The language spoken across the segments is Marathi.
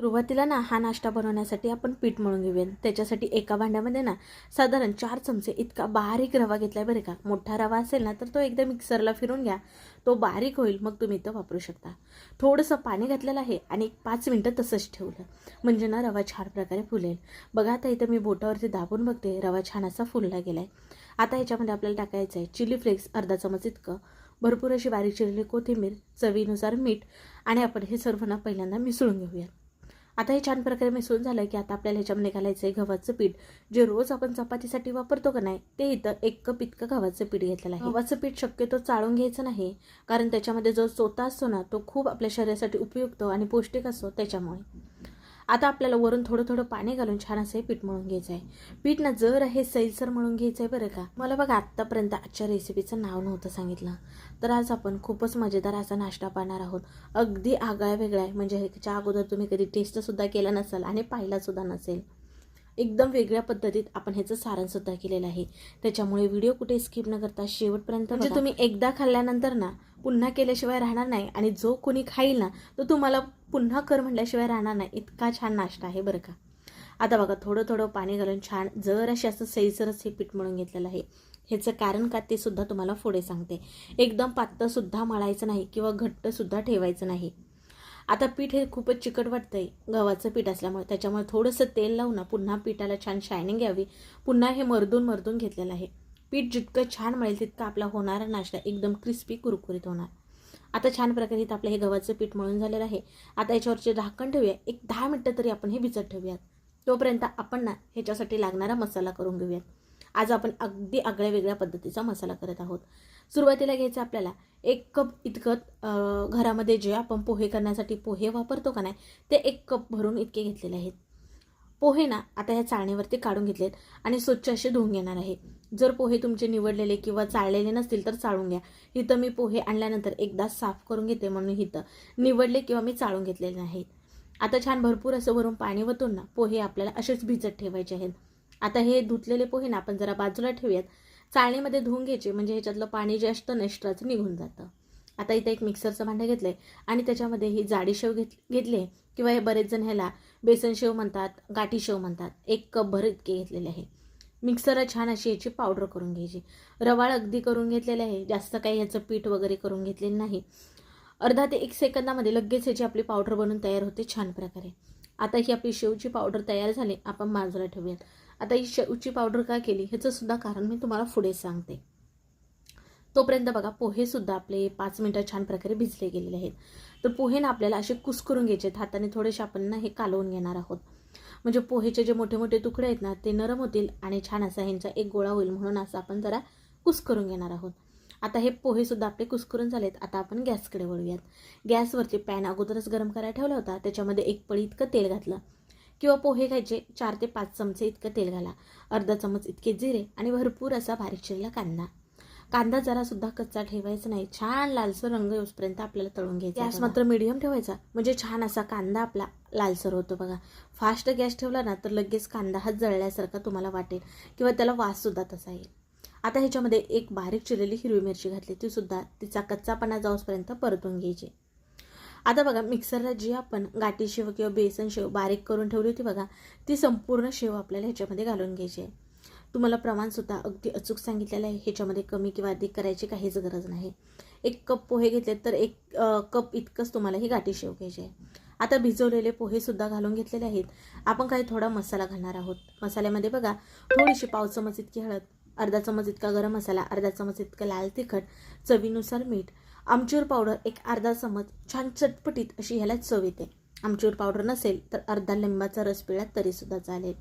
सुरुवातीला ना हा नाश्ता बनवण्यासाठी आपण पीठ मळून घेऊया. त्याच्यासाठी एका भांड्यामध्ये ना साधारण चार चमचे इतका बारीक रवा घेतलाय बरं का. मोठा रवा असेल ना तर तो एकदा मिक्सरला फिरून घ्या. तो बारीक होईल मग तुम्ही तो वापरू शकता. थोडंसं पाणी घातलेलं आहे आणि एक पाच मिनटं तसंच ठेवलं. म्हणजे ना रवा छान प्रकारे फुलेल. बघा आता इथं मी बोटावरती दाबून बघते रवा छान असा फुलला गेलाय. आता ह्याच्यामध्ये आपल्याला टाकायचं आहे चिली फ्लेक्स अर्धा चमच इतकं. भरपूर अशी बारीक चिरलेली कोथिंबीर चवीनुसार मीठ आणि आपण हे सर्व ना पहिल्यांदा मिसळून घेऊयात. आता हे छान प्रकारे मिसळून झालं की आता आपल्याला ह्याच्यामध्ये घालायचं आहे गव्हाचं पीठ. जे रोज आपण चपातीसाठी वापरतो का नाही ते इथं एक कप इतकं गव्हाचं पीठ घेतलेलं आहे. गव्हाचं पीठ शक्यतो चाळून घ्यायचं नाही कारण त्याच्यामध्ये जो चोता असतो ना तो खूप आपल्या शरीरासाठी उपयुक्त आणि पौष्टिक असतो त्याच्यामुळे. आता आपल्याला वरून थोडं थोडं पाणी घालून छान असं हे पीठ मळून घ्यायचं आहे. पीठ ना जर हे सैलसर मळून घ्यायचं आहे बरं का. मला बघा आत्तापर्यंत आजच्या रेसिपीचं नाव नव्हतं सांगितलं. तर आज आपण खूपच मजेदार असा नाश्ता पाहणार आहोत. अगदी आगळ्या वेगळा आहे. म्हणजे ह्याच्या अगोदर तुम्ही कधी टेस्टसुद्धा केला नसाल आणि पाहिलासुद्धा नसेल. एकदम वेगळ्या पद्धतीत आपण ह्याचं सारणसुद्धा केलेलं आहे. त्याच्यामुळे व्हिडिओ कुठे स्किप न करता शेवटपर्यंत म्हणजे तुम्ही एकदा खाल्ल्यानंतर ना पुन्हा केल्याशिवाय राहणार नाही आणि जो कोणी खाईल ना तो तुम्हाला पुन्हा कर म्हटल्याशिवाय राहणार नाही. इतका छान नाश्ता आहे बरं का. आता बघा थोडं थोडं पाणी घालून छान जर असे असं सैसरच हे पीठ मळून घेतलेलं आहे. ह्याचं कारण का ते सुद्धा तुम्हाला पुढे सांगते. एकदम पातळसुद्धा मळायचं नाही किंवा घट्टसुद्धा ठेवायचं नाही. आता पीठ हे खूपच चिकट वाटतंय. गव्हाचं पीठ असल्यामुळे त्याच्यामुळे थोडंसं तेल लावून ना. पुन्हा पिठाला छान शायनिंग यावी पुन्हा हे मर्दून मर्दून घेतलेलं आहे. पीठ जितकं छान मिळेल तितका आपला होणारा नाश्ता एकदम क्रिस्पी कुरकुरीत होणार. आता छान प्रकारे इथं आपलं हे गव्हाचं पीठ मळून झालेलं आहे. आता याच्यावरचे झाकण ठेवूया. एक दहा मिनटं तरी आपण हे भिजत ठेवूयात. तोपर्यंत आपण ना ह्याच्यासाठी लागणारा मसाला करून घेऊयात. आज आपण अगदी आगळ्या वेगळ्या पद्धतीचा मसाला करत आहोत. सुरुवातीला घ्यायचं आपल्याला एक कप इतकं घरामध्ये जे आपण पोहे करण्यासाठी पोहे वापरतो का नाही ते एक कप भरून इतके घेतलेले आहेत. पोहे ना आता ह्या चाळणीवरती काढून घेतलेत आणि स्वच्छ असे धुवून घेणार आहे. जर पोहे तुमचे निवडलेले किंवा चाळलेले नसतील तर चाळून घ्या. इथं मी पोहे आणल्यानंतर एकदा साफ करून घेते म्हणून इथं. निवडले किंवा मी चाळून घेतलेले नाहीत. आता छान भरपूर असं भरून पाणी वतून ना पोहे आपल्याला असेच भिजत ठेवायचे आहेत. आता हे धुतलेले पोहे ना आपण जरा बाजूला ठेवूयात. चाळणीमध्ये धुवून घ्यायचे म्हणजे ह्याच्यातलं पाणी जे असतं नष्ट्राचं निघून जातं. आता इथं एक मिक्सरचं भांडं घेतलं आहे आणि त्याच्यामध्ये ही जाडी शेव घेत घेतली किंवा हे बरेच जण ह्याला बेसन शेव म्हणतात गाठी शेव म्हणतात. एक कप भर इतके घेतलेले आहे. मिक्सरला छान अशी याची पावडर करून घ्यायची. रवाळ अगदी करून घेतलेले आहे जास्त काही ह्याचं पीठ वगैरे करून घेतलेलं नाही. अर्धा ते एक सेकंदामध्ये लगेच ह्याची आपली पावडर बनून तयार होते छान प्रकारे. आता ही आपली शेवची पावडर तयार झाली आपण बाजूला ठेवूयात. आता ही शेवची पावडर का केली ह्याचं सुद्धा कारण मी तुम्हाला पुढे सांगते. तोपर्यंत बघा पोहेसुद्धा आपले पाच मिनटं छान प्रकारे भिजले गेलेले आहेत. तर पोहे ना आपल्याला असे कुसकरून घ्यायचे आहेत. हाताने थोडेसे आपण ना हे कालवून घेणार आहोत. म्हणजे पोहेचे जे मोठे मोठे तुकडे आहेत ना ते नरम होतील आणि छान असा ह्यांचा एक गोळा होईल म्हणून असं आपण जरा कुसकरून घेणार आहोत. आता हे पोहेसुद्धा आपले कुस्करून झालेत. आता आपण गॅसकडे वळूयात. गॅसवरती पॅन अगोदरच गरम करायला ठेवला होता. त्याच्यामध्ये एक पळी इतकं तेल घातलं. किंवा पोहे खायचे चार ते पाच चमचे इतकं तेल घाला. अर्धा चमच इतके जिरे आणि भरपूर असा बारीक चिरलेला कांदा. कांदा जरा सुद्धा कच्चा ठेवायचा नाही. छान लालसर रंग येऊसपर्यंत आपल्याला तळून घ्यायचा गॅस मात्र मिडियम ठेवायचा. म्हणजे छान असा कांदा आपला लालसर होतो बघा. फास्ट गॅस ठेवला ना तर लगेच कांदा हा जळल्यासारखा तुम्हाला वाटेल. किंवा त्याला वास सुद्धा तसा येईल. आता ह्याच्यामध्ये एक बारीक चिरलेली हिरवी मिरची घातली ती सुद्धा तिचा कच्चापणा जाऊसपर्यंत परतून घ्यायची. आता बघा मिक्सरला जी आपण गाठी शेव किंवा बेसन शेव बारीक करून ठेवली होती बघा ती संपूर्ण शेव आपल्याला ह्याच्यामध्ये घालून घ्यायची आहे. तुम्हाला प्रमाणसुद्धा अगदी अचूक सांगितलेलं आहे ह्याच्यामध्ये कमी किंवा अधिक करायची काहीच गरज नाही. एक कप पोहे घेतले तर एक कप इतकंच तुम्हाला ही गाठी शेव घ्यायची आहे. आता भिजवलेले पोहेसुद्धा घालून घेतलेले आहेत. आपण काही थोडा मसाला घालणार आहोत. मसाल्यामध्ये बघा थोडीशी पाव चमच इतकी हळद अर्धा चमच इतका गरम मसाला अर्धा चमच इतकं लाल तिखट चवीनुसार मीठ. आमचूर पावडर एक अर्धा चमच छान चटपटीत अशी ह्याला चव येते. आमचूर पावडर नसेल तर अर्धा लिंबाचा रस पिळा तरीसुद्धा चालेल.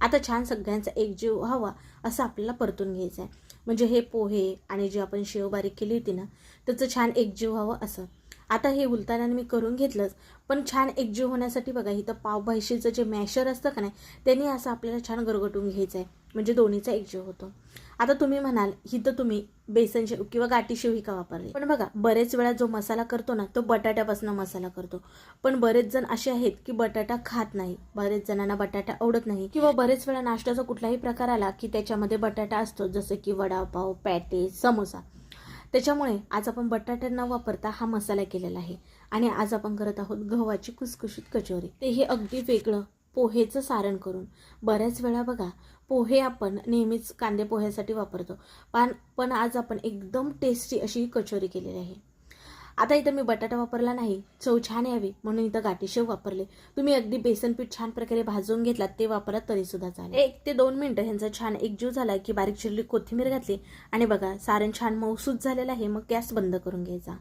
आता छान सगळ्यांचा एकजीव व्हावा असं आपल्याला परतून घ्यायचं आहे म्हणजे हे पोहे आणि जे आपण शेव बारीक केली होती ना त्याचं छान एकजीव व्हावं असं. आता हे उलताना मी करून घेतलंच. पण छान एकजीव होण्यासाठी बघा इथं पावभाजीचं जे मॅशर असतं का नाही त्यांनी असं आपल्याला छान गरगटून घ्यायचं आहे म्हणजे दोन्हीचा एकजीव होतो. आता तुम्ही म्हणाल इथं तुम्ही बेसन शेव किंवा गाठी शेव ही का वापरली? पण बघा बरेच वेळा जो मसाला करतो ना तो बटाट्यापासून मसाला करतो. पण बरेच जण असे आहेत की बटाटा खात नाही. बरेच जणांना बटाटा आवडत नाही. किंवा बरेच वेळा नाश्त्याचा कुठलाही प्रकार आला की त्याच्यामध्ये बटाटा असतो जसं की वडापाव पॅटे समोसा. त्याच्यामुळे आज आपण बटाटा न वापरता हा मसाला केलेला आहे. आणि आज आपण करत आहोत गव्हाची कुसकुशीत कचोरी. ते हे अगदी वेगळं पोहेचं सारण करून. बऱ्याच वेळा बघा पोहे आपण नेहमीच कांदे पोह्यासाठी वापरतो. पण पण आज आपण एकदम टेस्टी अशी कचोरी केलेली आहे. आता इथं मी बटाटा वापरला नाही. चव छान यावी. म्हणून इथं गाठीशेव वापरले. तुम्ही अगदी बेसन पीठ छान प्रकारे भाजून घेतलात ते वापरत तरी सुद्धा चालेल. एक ते दोन मिनिटं ह्यांचा छान एकजीव झाला की बारीक चिरली कोथिंबीर घातली. आणि बघा सारण छान मौसूद झालेलं आहे. मग गॅस बंद करून घ्यायचा.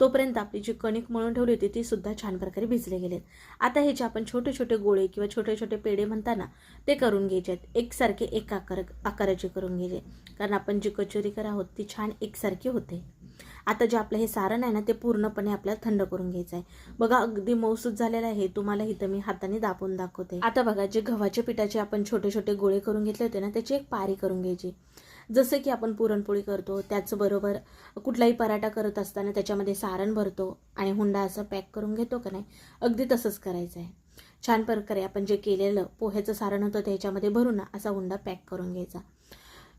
तोपर्यंत आपली जी कणिक मळून ठेवली होती ती सुद्धा छान प्रकारे भिजले गेलेत. आता हे जे आपण छोटे छोटे गोळे किंवा छोटे छोटे पेढे म्हणताना ते करून घ्यायचे आहेत एकसारखे एक आकार आकाराचे करून घ्यायचे. कारण आपण जी कचोरी करा आहोत ती छान एकसारखी होते. आता जे आपलं हे सारण आहे ना ते पूर्णपणे आपल्याला थंड करून घ्यायचं आहे बघा अगदी मौसूद झालेलं आहे. तुम्हाला इथं मी हाताने दाबून दाखवते. आता बघा जे गव्हाच्या पिठाचे आपण छोटे छोटे गोळे करून घेतले होते ना त्याची एक पारी करून घ्यायची. जसं की आपण पुरणपोळी करतो त्याचबरोबर कुठलाही पराठा करत असताना त्याच्यामध्ये सारण भरतो आणि हुंडा असं पॅक करून घेतो का नाही अगदी तसंच करायचं आहे छान प्रकारे आपण जे केलेलं पोह्याचं सारण होतं त्याच्यामध्ये भरून ना असा हुंडा पॅक करून घ्यायचा.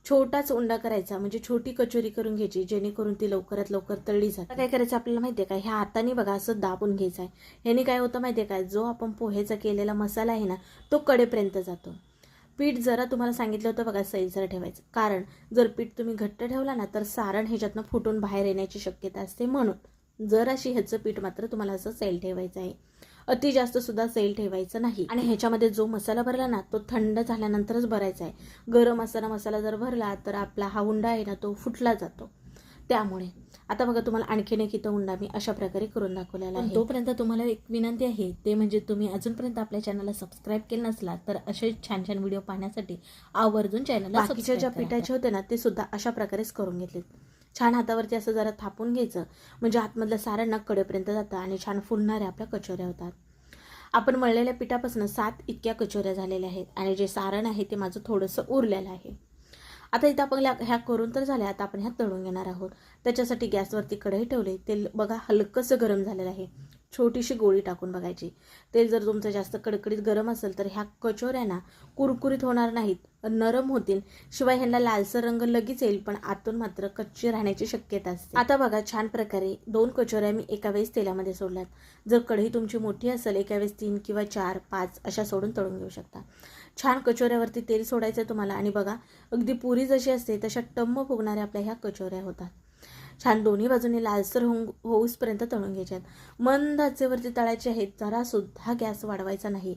छोटाच उंडा करायचा म्हणजे छोटी कचोरी करून घ्यायची जेणेकरून ती लवकरात लवकर तळली जाते. काय करायचं आपल्याला माहिती आहे का? ह्या हाताने बघा असं दाबून घ्यायचं आहे. ह्याने काय होतं माहिती आहे का? जो आपण पोहेचा केलेला मसाला आहे ना तो कडेपर्यंत जातो. पीठ जरा तुम्हाला सांगितलं होतं बघा सैलसर ठेवायचं. कारण जर पीठ तुम्ही घट्ट ठेवला ना तर सारण ह्याच्यातनं फुटून बाहेर येण्याची शक्यता असते म्हणून. जर अशी ह्याचं पीठ मात्र तुम्हाला असं सैल ठेवायचं आहे. अति जास्त सुद्धा सैल ठेवायचं नाही. आणि ह्याच्यामध्ये जो मसाला भरला ना तो थंड झाल्यानंतरच भरायचा आहे. गरम असताना मसाला जर भरला तर आपला हा हुंडा आहे ना तो फुटला जातो. त्यामुळे. आता बघा तुम्हाला आणखीन एक इथं हुंडा मी अशा प्रकारे करून दाखवलेला आहे. तोपर्यंत तुम्हाला एक विनंती आहे ते म्हणजे तुम्ही अजूनपर्यंत आपल्या चॅनलला सबस्क्राईब केलं नसला तर असे छान छान व्हिडिओ पाहण्यासाठी आवर्जून चॅनलला ज्या पिठाचे होते ना ते सुद्धा अशा प्रकारेच करून घेतलेत. छान हातावरती असं जरा थापून घ्यायचं. म्हणजे आतमधलं सारं नग कडेपर्यंत जातं आणि छान फुलणाऱ्या आपल्या कचोऱ्या होतात. आपण मळलेल्या पिठापासून सात इतक्या कचोऱ्या झालेल्या आहेत आणि जे सारण आहे ते माझं थोडंसं उरलेलं आहे. आता इथं आपण ह्या करून तर झाल्या आता आपण ह्या तळून घेणार आहोत. त्याच्यासाठी गॅसवरती कढई ठेवले. तेल बघा हलकंसं गरम झालेलं आहे. छोटीशी गोळी टाकून बघायची. तेल जर तुमचं जास्त कडकडीत गरम असेल तर ह्या कचोऱ्यांना कुरकुरीत होणार नाहीत नरम होतील. शिवाय ह्यांना लालसर रंग लगेच येईल पण आतून मात्र कच्ची राहण्याची शक्यता असते. आता बघा छान प्रकारे दोन कचोऱ्या मी एका वेळेस तेलामध्ये सोडल्यात. जर कढई तुमची मोठी असेल एका वेळेस तीन किंवा चार पाच अशा सोडून तळून घेऊ शकता. छान कचोऱ्यावरती तेल सोडायचं तुम्हाला. आणि बघा अगदी पुरी जशी असते तशा टम्म फुगणाऱ्या आपल्या ह्या कचोऱ्या होतात. छान दोन्ही बाजूने लालसर होऊ होऊसपर्यंत तळून घ्यायचे आहेत मंद आचेवरती तळायचे आहेत जरासुद्धा गॅस वाढवायचा नाही.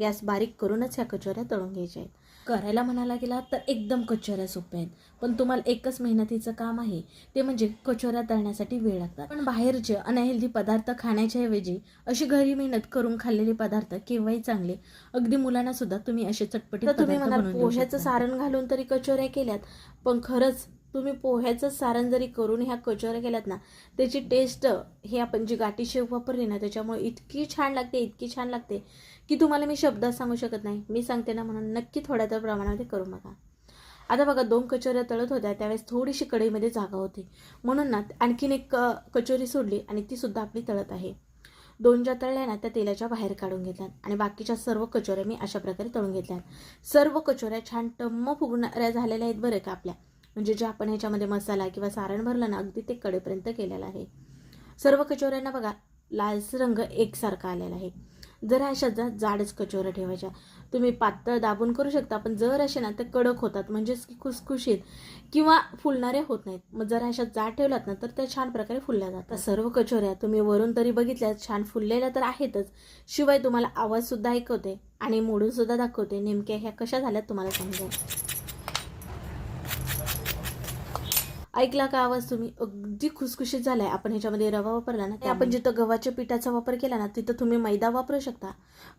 गॅस बारीक करूनच ह्या कचोऱ्या तळून घ्यायच्या आहेत. करायला म्हणायला गेला तर एकदम कचोऱ्या सोप्या आहेत. पण तुम्हाला एकच मेहनतीचं काम आहे ते म्हणजे कचोऱ्या तळण्यासाठी वेळ लागतात. पण बाहेरचे अनहेल्दी पदार्थ खाण्याच्या ऐवजी अशी घरी मेहनत करून खाल्लेले पदार्थ केव्हाही चांगले. अगदी मुलांना सुद्धा तुम्ही असे चटपटी तुम्ही म्हणाल पोह्याचं सारण घालून तरी कचोऱ्या केल्यात पण खरंच तुम्ही पोह्याचं सारण जरी करून ह्या कचोऱ्या केल्यात ना त्याची टेस्ट हे आपण जी गाठी शेव वापरली ना त्याच्यामुळे इतकी छान लागते इतकी छान लागते की तुम्हाला मी शब्दात सांगू शकत नाही. मी सांगते ना म्हणून नक्की थोड्या तर प्रमाणामध्ये करू बघा. आता बघा दोन कचोऱ्या तळत होत्या त्यावेळेस थोडीशी कढईमध्ये जागा होती. म्हणून ना आणखीन एक कचोरी सोडली आणि ती सुद्धा आपली तळत आहे. दोन ज्या तळल्या ना त्या तेलाच्या बाहेर काढून घेतल्यात आणि बाकीच्या सर्व कचोऱ्या मी अशा प्रकारे तळून घेतल्यात. सर्व कचोऱ्या छान टम्म फुगणाऱ्या झालेल्या आहेत बरं का आपल्या. म्हणजे जे आपण ह्याच्यामध्ये मसाला किंवा सारण भरलं ना अगदी ते कडेपर्यंत केलेलं आहे. सर्व कचोऱ्यांना बघा लालसर रंग एकसारखा आलेला आहे. जर अशा जा जाडच कचोऱ्या ठेवायच्या तुम्ही पातळ दाबून करू शकता पण जर असे ना ते कडक होतात म्हणजेच की खुसखुशीत किंवा फुलणारे होत नाहीत. मग जर अशा जाड ठेवलात ना तर त्या छान प्रकारे फुलल्या जातात. सर्व कचोऱ्या तुम्ही वरून तरी बघितल्या छान फुललेल्या तर आहेतच. शिवाय तुम्हाला आवाजसुद्धा ऐकवते आणि मोडूनसुद्धा दाखवते. नेमक्या ह्या कशा झाल्यात तुम्हाला समजा ऐकला का आवाज तुम्ही? अगदी खुसखुशीत झालाय. आपण ह्याच्यामध्ये रवा वापरला ना आपण जिथं गव्हाच्या पिठाचा वापर केला ना तिथं तुम्ही मैदा वापरू शकता.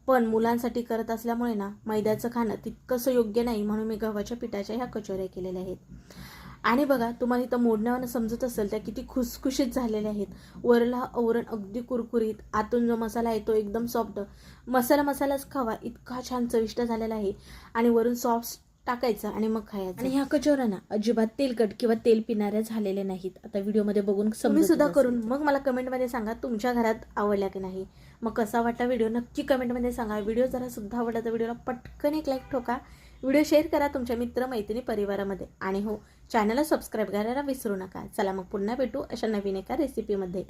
पण मुलांसाठी करत असल्यामुळे ना मैद्याचं खाणं तितकंसं योग्य नाही म्हणून मी गव्हाच्या पिठाच्या ह्या कचोऱ्या केलेल्या आहेत. आणि बघा तुम्हाला इथं मोडण्यावर समजत असेल त्या किती खुसखुशीत झालेल्या आहेत. वरला आवरण अगदी कुरकुरीत आतून जो मसाला आहे तो एकदम सॉफ्ट. मसाला मसालाच खावा इतका छान चविष्ट झालेला आहे. आणि वरून सॉफ्ट टाकायचं आणि मग खायचं. आणि ह्या कचोऱ्यांना अजिबात तेलकट किंवा तेल पिणाऱ्या झालेल्या नाहीत. आता व्हिडिओमध्ये बघून तुम्ही सुद्धा करून मग मला कमेंटमध्ये सांगा तुमच्या घरात आवडल्या की नाही. मग कसा वाटता व्हिडिओ नक्की कमेंटमध्ये सांगा. व्हिडिओ जरा सुद्धा आवडला तर व्हिडिओला पटकन एक लाईक ठोका. व्हिडिओ शेअर करा तुमच्या मित्र मैत्रिणी परिवारामध्ये. आणि हो चॅनलला सबस्क्राईब करायला विसरू नका. चला मग पुन्हा भेटू अशा नवीन एका रेसिपीमध्ये